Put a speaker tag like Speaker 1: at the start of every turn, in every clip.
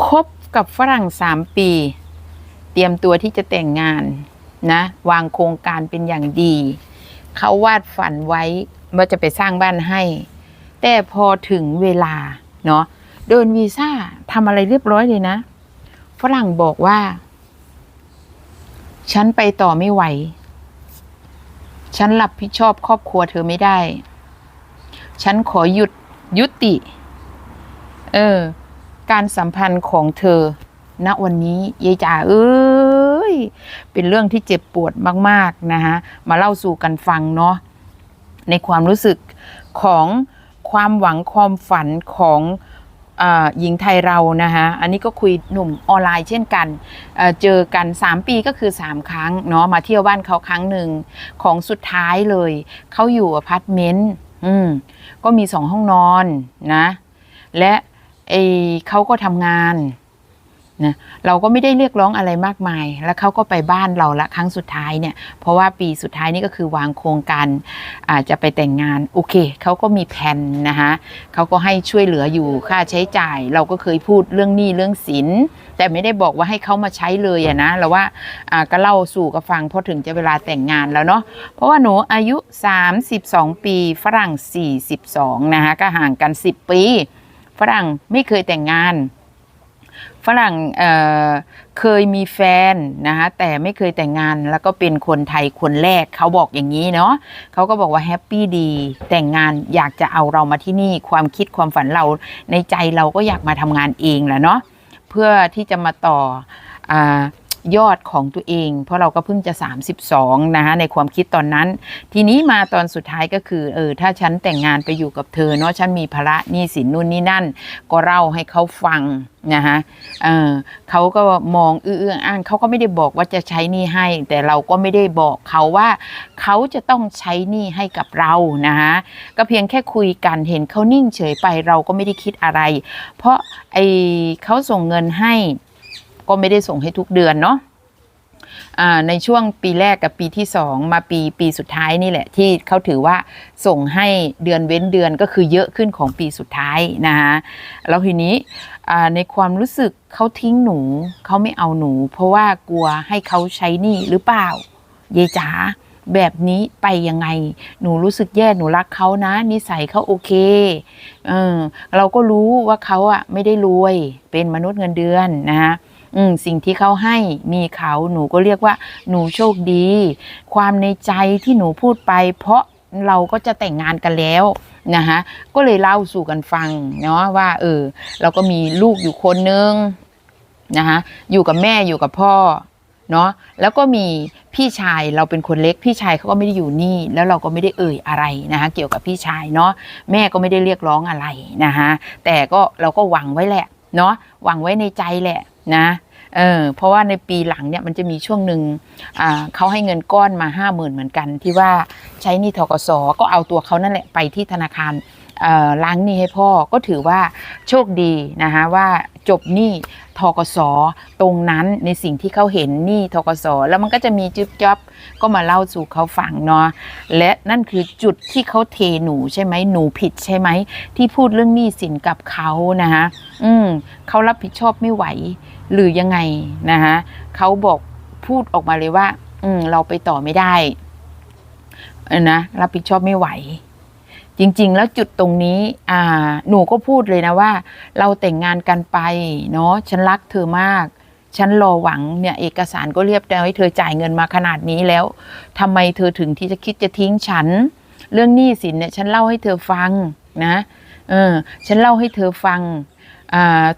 Speaker 1: คบกับฝรั่งสามปี เตรียมตัวที่จะแต่งงานนะ วางโครงการเป็นอย่างดี เขาวาดฝันไว้ว่าจะไปสร้างบ้านให้ แต่พอถึงเวลาเนาะเดินวีซ่าทำอะไรเรียบร้อยเลยนะ ฝรั่งบอกว่า ฉันไปต่อไม่ไหว ฉันรับผิดชอบครอบครัวเธอไม่ได้ ฉันขอหยุดยุติ เออ การสัมพันธ์ของเธอ ณวันนี้ยายจ๋าเอ้ย เป็นเรื่องที่เจ็บปวดมากๆนะคะมาเล่าสู่กันฟังเนาะในความรู้สึกของความหวังความฝันของหญิงไทยเรานะคะอันนี้ก็คุยหนุ่มออนไลน์เช่นกันเเจอกัน 3 ปีก็คือ 3 ครั้งเนาะมาเที่ยวบ้านเขาครั้งหนึ่งของสุดท้ายเลย เขาอยู่อพาร์ตเมนต์ก็มีสองห้องนอนนะ และ ไอเขาก็ทำงานนะเราก็ไม่ได้เรียกร้องอะไรมากมาย แล้วเขาก็ไปบ้านเราละครั้งสุดท้ายเนี่ย เพราะว่าปีสุดท้ายนี่ก็คือวางโครงการอาจจะไปแต่งงาน โอเค เขาก็มีแผนนะคะเขาก็ให้ช่วยเหลืออยู่ค่าใช้จ่าย เราก็เคยพูดเรื่องหนี้เรื่องสิน แต่ไม่ได้บอกว่าให้เขามาใช้เลยอะนะ เราว่าอ่าก็เล่าสู่กันฟังพอถึงจะเวลาแต่งงานแล้วเนาะ เพราะว่าหนูอายุ 32 ปี ฝรั่ง 42 นะคะ ก็ห่างกัน 10 ปี ฝรั่งไม่เคยแต่งงาน ฝรั่งเเคยมีแฟนนะคะแต่ไม่เคยแต่งงานแล้วก็เป็นคนไทยคนแรกเขาบอกอย่างนี้เนาะเขาก็บอกว่าแฮปปี้ดี แต่งงานอยากจะเอาเรามาที่นี่ความคิดความฝันเราในใจเราก็อยากมาทำงานเองแหละเนาะเพื่อที่จะมาต่ออ ยอดของตัวเอง เพราะเราก็เพิ่งจะ 32 นะคะในความคิดตอนนั้น ทีนี้มาตอนสุดท้ายก็คือเออถ้าฉันแต่งงานไปอยู่กับเธอเนาะฉันมีภาระหนี้สินนู่นนี่นั่น ก็เล่าให้เขาฟังนะคะเออเขาก็มองเอื้ออ้างเขาก็ไม่ได้บอกว่าจะใช้หนี้ให้ แต่เราก็ไม่ได้บอกเขาว่า เขาจะต้องใช้หนี้ให้กับเรานะคะก็เพียงแค่คุยกันเห็นเขานิ่งเฉยไปเราก็ไม่ได้คิดอะไร เพราะไอเขาส่งเงินให้ ก็ไม่ได้ส่งให้ทุกเดือนเนาะในช่วงปีแรกกับปีที่สองมาปีปีสุดท้ายนี่แหละ ที่เขาถือว่าส่งให้เดือนเว้นเดือนก็คือเยอะขึ้นของปีสุดท้ายนะคะแล้วทีนี้ในความรู้สึกเขาทิ้งหนูเขาไม่เอาหนู เพราะว่ากลัวให้เขาใช้หนี้หรือเปล่า เยจ๋าแบบนี้ไปยังไง หนูรู้สึกแย่หนูรักเขานะ นิสัยเขาโอเคเออเราก็รู้ว่าเขาอะไม่ได้รวยเป็นมนุษย์เงินเดือนนะคะ อืมสิ่งที่เขาให้มีเขาหนูก็เรียกว่า หนูโชคดี ความในใจที่หนูพูดไป เพราะเราก็จะแต่งงานกันแล้วนะคะก็เลยเล่าสู่กันฟังเนาะว่า เออ เราก็มีลูกอยู่คนนึงนะคะอยู่กับแม่อยู่กับพ่อเนาะแล้วก็มีพี่ชายเราเป็นคนเล็กพี่ชายเขาก็ไม่ได้อยู่นี่ แล้วเราก็ไม่ได้เอ่ยอะไรนะคะเกี่ยวกับพี่ชายเนาะแม่ก็ไม่ได้เรียกร้องอะไรนะคะแต่ก็เราก็หวังไว้แหละเนาะหวังไว้ในใจแหละ นะเออเพราะว่าในปีหลังเนี่ยมันจะมีช่วงหนึ่งเขาให้เงินก้อนมาห้าหมื่นเหมือนกัน ที่ว่าใช้นี่ทกศก็เอาตัวเขานั่นแหละไปที่ธนาคาร ล้างหนี้ให้พ่อก็ถือว่าโชคดีนะคะว่าจบหนี้ทกสตรงนั้นในสิ่งที่เขาเห็นหนี้ทกสแล้วมันก็จะมีจึ๊บจ๊อบก็มาเล่าสู่เขาฟังเนาะและนั่นคือจุดที่เขาเทหนูใช่ไหมหนูผิดใช่ไหมที่พูดเรื่องหนี้สินกับเขานะคะอืมเขารับผิดชอบไม่ไหวหรือยังไงนะคะเขาบอกพูดออกมาเลยว่า อืมเราไปต่อไม่ได้นะรับผิดชอบไม่ไหว จริง ๆ แล้วจุดตรงนี้อ่าหนูก็พูดเลยนะว่า เราแต่งงานกันไปเนาะฉันรักเธอมาก ฉันรอหวังเนี่ยเอกสารก็เรียบแล้วให้เธอจ่ายเงินมาขนาดนี้แล้วทำไมเธอถึงที่จะคิดจะทิ้งฉัน เรื่องหนี้สินเนี่ยฉันเล่าให้เธอฟังนะเออฉันเล่าให้เธอฟัง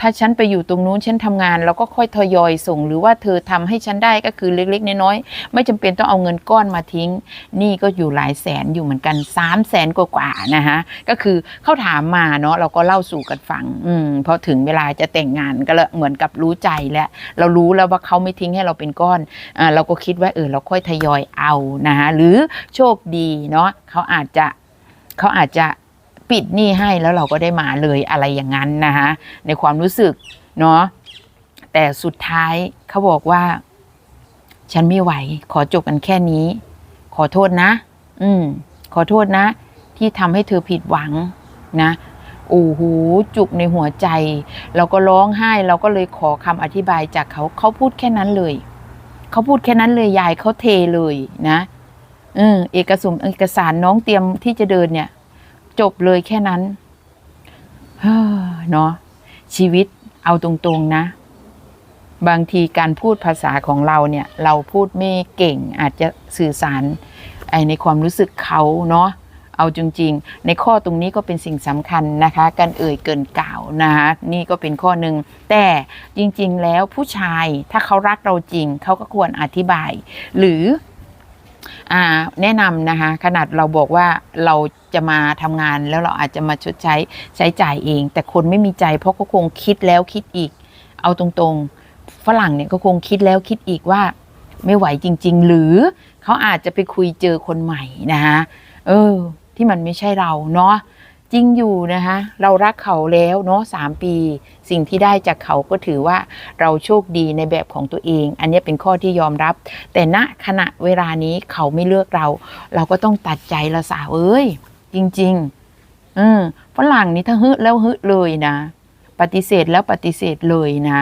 Speaker 1: ถ้าฉันไปอยู่ตรงนู้นฉันทำงานเราก็ค่อยทยอยส่ง หรือว่าเธอทำให้ฉันได้ก็คือเล็กๆน้อยๆไม่จำเป็นต้องเอาเงินก้อนมาทิ้ง นี่ก็อยู่หลายแสนอยู่เหมือนกันสามแสนกว่าๆนะคะก็คือเขาถามมาเนาะเราก็เล่าสู่กันฟัง อืมพอถึงเวลาจะแต่งงานก็เลยเหมือนกับรู้ใจแล้วเรารู้แล้วว่าเขาไม่ทิ้งให้เราเป็นก้อนอ่าเราก็คิดว่าเออเราค่อยทยอยเอานะคะหรือโชคดีเนาะเขาอาจจะเขาอาจจะ ปิดหนี้ให้แล้วเราก็ได้มาเลยอะไรอย่างนั้นนะคะในความรู้สึกเนาะแต่สุดท้ายเขาบอกว่า ฉันไม่ไหว ขอจบกันแค่นี้ ขอโทษนะ อืม ขอโทษนะ ที่ทำให้เธอผิดหวังนะโอ้โหจุกในหัวใจ เราก็ร้องไห้ เราก็เลยขอคำอธิบายจากเขา เขาพูดแค่นั้นเลย เขาพูดแค่นั้นเลยยายเขาเทเลยนะเออเอกสมเอกสารน้องเตรียมที่จะเดินเนี่ย จบเลยแค่นั้นเนาะชีวิตเอาตรงๆนะ บางทีการพูดภาษาของเราเนี่ย เราพูดไม่เก่งอาจจะสื่อสารในความรู้สึกเขาเนาะเอาจริงๆ ในข้อตรงนี้ก็เป็นสิ่งสำคัญนะคะ การเอ่ยเกินกล่าวนะคะนี่ก็เป็นข้อหนึ่งแต่จริงๆแล้วผู้ชายถ้าเขารักเราจริง เขาก็ควรอธิบาย หรือ แนะนำนะคะ ขนาดเราบอกว่าเราจะมาทำงานแล้วเราอาจจะมาชดใช้ใช้จ่ายเอง แต่คนไม่มีใจเพราะเขาคงคิดแล้วคิดอีก เอาตรงๆ ฝรั่งเนี่ยก็คงคิดแล้วคิดอีกว่าไม่ไหวจริง ๆ หรือเขาอาจจะไปคุยเจอคนใหม่นะคะเออ ที่มันไม่ใช่เราเนาะ จริงอยู่นะคะเรารักเขาแล้วเนาะสามปี สิ่งที่ได้จากเขาก็ถือว่าเราโชคดีในแบบของตัวเอง อันนี้เป็นข้อที่ยอมรับ แต่ณขณะเวลานี้เขาไม่เลือกเรา เราก็ต้องตัดใจละสาวเอ้ย จริงๆเออฝรั่งนี่ถ้าฮึแล้วฮึเลยนะ ปฏิเสธแล้วปฏิเสธเลยนะ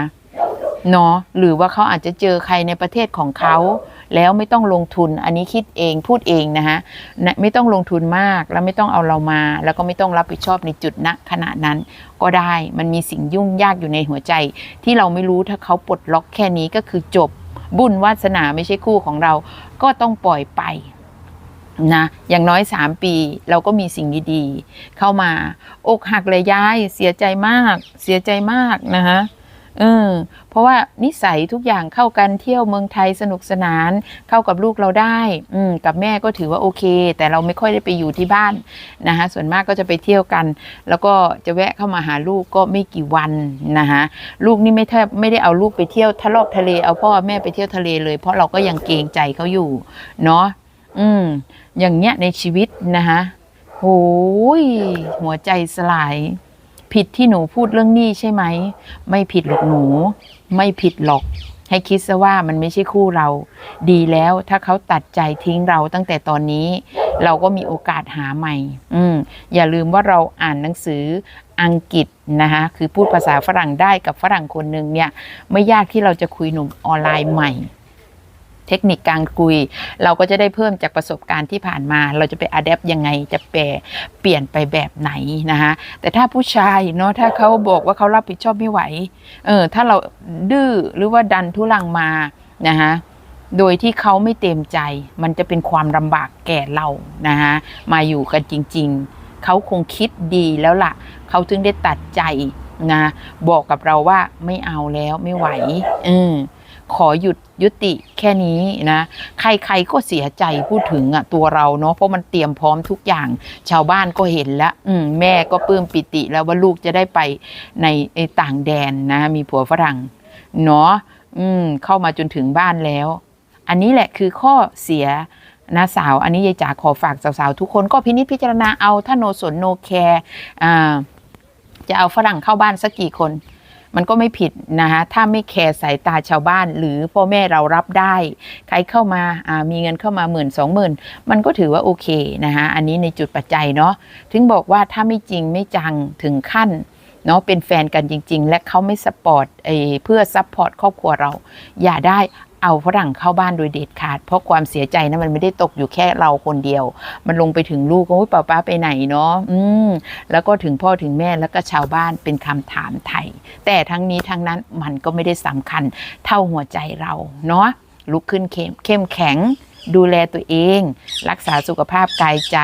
Speaker 1: เนาะหรือว่าเขาอาจจะเจอใครในประเทศของเขา แล้วไม่ต้องลงทุนอันนี้คิดเองพูดเองนะฮะนะไม่ต้องลงทุนมากแล้วไม่ต้องเอาเรามา แล้วก็ไม่ต้องรับผิดชอบในจุดณขณะนั้นก็ได้มันมีสิ่งยุ่งยากอยู่ในหัวใจ ที่เราไม่รู้ถ้าเขาปลดล็อกแค่นี้ก็คือจบบุญวาสนาไม่ใช่คู่ของเรา ก็ต้องปล่อยไปนะอย่างน้อย 3 ปีเราก็มีสิ่งดีๆ เข้ามา อกหักเลยย้ายเสียใจมาก เสียใจมากนะคะ เออเพราะว่านิสัยทุกอย่างเข้ากันเที่ยวเมืองไทยสนุกสนานเข้ากับลูกเราได้ อืมกับแม่ก็ถือว่าโอเค แต่เราไม่ค่อยได้ไปอยู่ที่บ้านนะคะส่วนมากก็จะไปเที่ยวกัน แล้วก็จะแวะเข้ามาหาลูกก็ไม่กี่วันนะคะลูกนี่ไม่แทบไม่ได้เอาลูกไปเที่ยวทะลอกทะเลเอาพ่อแม่ไปเที่ยวทะเลเลย เพราะเราก็ยังเกรงใจเขาอยู่เนาะอืมอย่างเงี้ยในชีวิตนะคะโหยหัวใจสลาย ผิดที่หนูพูดเรื่องหนี้ใช่ไหม ไม่ผิดหรอกหนู ไม่ผิดหรอก ให้คิดซะว่ามันไม่ใช่คู่เรา ดีแล้วถ้าเขาตัดใจทิ้งเราตั้งแต่ตอนนี้ เราก็มีโอกาสหาใหม่ อืมอย่าลืมว่าเราอ่านหนังสืออังกฤษนะคะคือพูดภาษาฝรั่งได้กับฝรั่งคนหนึ่งเนี่ย ไม่ยากที่เราจะคุยหนุ่มออนไลน์ใหม่ เทคนิคการคุย เราก็จะได้เพิ่มจากประสบการณ์ที่ผ่านมา เราจะไปอัดแอปยังไงจะแปรเปลี่ยนไปแบบไหนนะคะแต่ถ้าผู้ชายเนาะถ้าเขาบอกว่าเขารับผิดชอบไม่ไหวเออถ้าเราดื้อหรือว่าดันทุลังมานะคะโดยที่เขาไม่เต็มใจ มันจะเป็นความลำบากแก่เรานะคะมาอยู่กันจริง ๆ เขาคงคิดดีแล้วล่ะ เขาถึงได้ตัดใจนะ บอกกับเราว่าไม่เอาแล้วไม่ไหวเออ ขอหยุดยุติแค่นี้นะ ใครๆก็เสียใจพูดถึงอะตัวเราเนาะเพราะมันเตรียมพร้อมทุกอย่าง ชาวบ้านก็เห็นแล้ว อืมแม่ก็ปลื้มปิติแล้วว่าลูกจะได้ไปในในต่างแดนนะ มีผัวฝรั่งเนาะอืม เข้ามาจนถึงบ้านแล้ว อันนี้แหละคือข้อเสียนะสาวอันนี้ยายจ๋าขอฝากสาวๆทุกคนก็พินิจพิจารณาเอาถ้าโนสนโนแคร์อ่าจะเอาฝรั่งเข้าบ้านสักกี่คน มันก็ไม่ผิดนะคะถ้าไม่แคร์สายตาชาวบ้าน หรือพ่อแม่เรารับได้ ใครเข้ามาามีเงินเข้ามาหมื่นสองหมื่นมันก็ถือว่าโอเคนะคะอันนี้ในจุดปัจจัยเนาะถึงบอกว่าถ้าไม่จริงไม่จังถึงขั้นเนาะเป็นแฟนกันจริง ๆ และเขาไม่สปอร์ตเพื่อซัพพอร์ตครอบครัวเรา อย่าได้ เอาฝรั่งเข้าบ้านโดยเด็ดขาด เพราะความเสียใจนะมันไม่ได้ตกอยู่แค่เราคนเดียว มันลงไปถึงลูกว่าป้าป้าไปไหนเนาะอืมแล้วก็ถึงพ่อถึงแม่แล้วก็ชาวบ้านเป็นคำถามไทย แต่ทั้งนี้ทั้งนั้นมันก็ไม่ได้สำคัญเท่าหัวใจเราเนาะลุกขึ้นเข้มเข้มแข็ง ดูแลตัวเอง รักษาสุขภาพกายใจ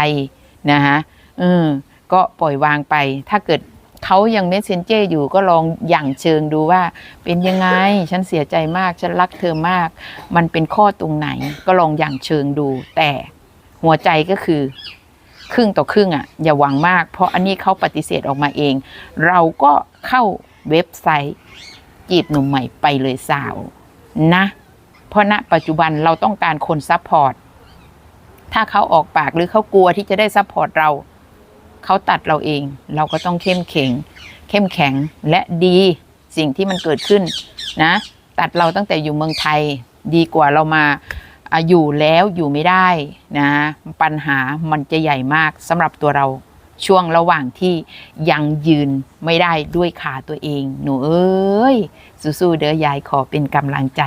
Speaker 1: นะคะเออก็ปล่อยวางไปถ้าเกิด เขายังเมสเซนเจอร์อยู่ก็ลองอย่างเชิงดูว่า เป็นยังไง ฉันเสียใจมาก ฉันรักเธอมาก มันเป็นข้อตรงไหน ก็ลองอย่างเชิงดู แต่หัวใจก็คือ ครึ่งต่อครึ่งอะ อย่าหวังมาก เพราะอันนี้เขาปฏิเสธออกมาเอง เราก็เข้าเว็บไซต์จีบหนุ่มใหม่ไปเลยสาวนะ เพราะณปัจจุบันเราต้องการคนซัพพอร์ตถ้าเขาออกปากหรือเขากลัวที่จะได้ซัพพอร์ตเรา เขาตัดเราเอง เราก็ต้องเข้มแข็ง เข้มแข็งและดีสิ่งที่มันเกิดขึ้นนะ ตัดเราตั้งแต่อยู่เมืองไทย ดีกว่าเรามาอยู่แล้วอยู่ไม่ได้นะปัญหามันจะใหญ่มากสำหรับตัวเราช่วงระหว่างที่ยังยืนไม่ได้ด้วยขาตัวเอง หนูเอ้ยสู้ๆเด้อยายขอเป็นกำลังใจ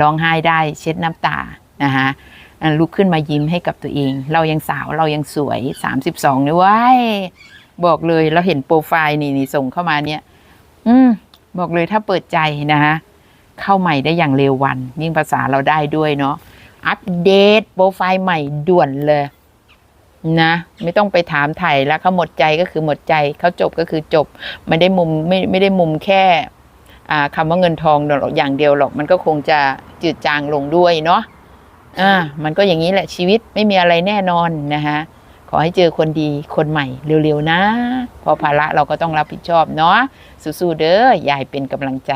Speaker 1: ร้องไห้ได้เช็ดน้ำตานะคะ ลุกขึ้นมายิ้มให้กับตัวเอง เรายังสาวเรายังสวย 32เลยว้ายบอกเลยเราเห็นโปรไฟล์นี่นี่ส่งเข้ามาเนี่ย อืม บอกเลยถ้าเปิดใจนะคะเข้าใหม่ได้อย่างเร็ววัน ยิ่งภาษาเราได้ด้วยเนาะอัปเดตโปรไฟล์ใหม่ด่วนเลย นะ ไม่ต้องไปถามไถ่แล้วเขาหมดใจก็คือหมดใจเขาจบก็คือจบ ไม่ได้มุมไม่ไม่ได้มุมแค่คำว่าเงินทองหรอกอย่างเดียวหรอกมันก็คงจะจืดจางลงด้วยเนาะ อ่ามันก็อย่างนี้แหละชีวิตไม่มีอะไรแน่นอนนะคะขอให้เจอคนดีคนใหม่เร็วๆนะ พอภาระเราก็ต้องรับผิดชอบเนาะสู้ๆเด้อยายเป็นกำลังใจ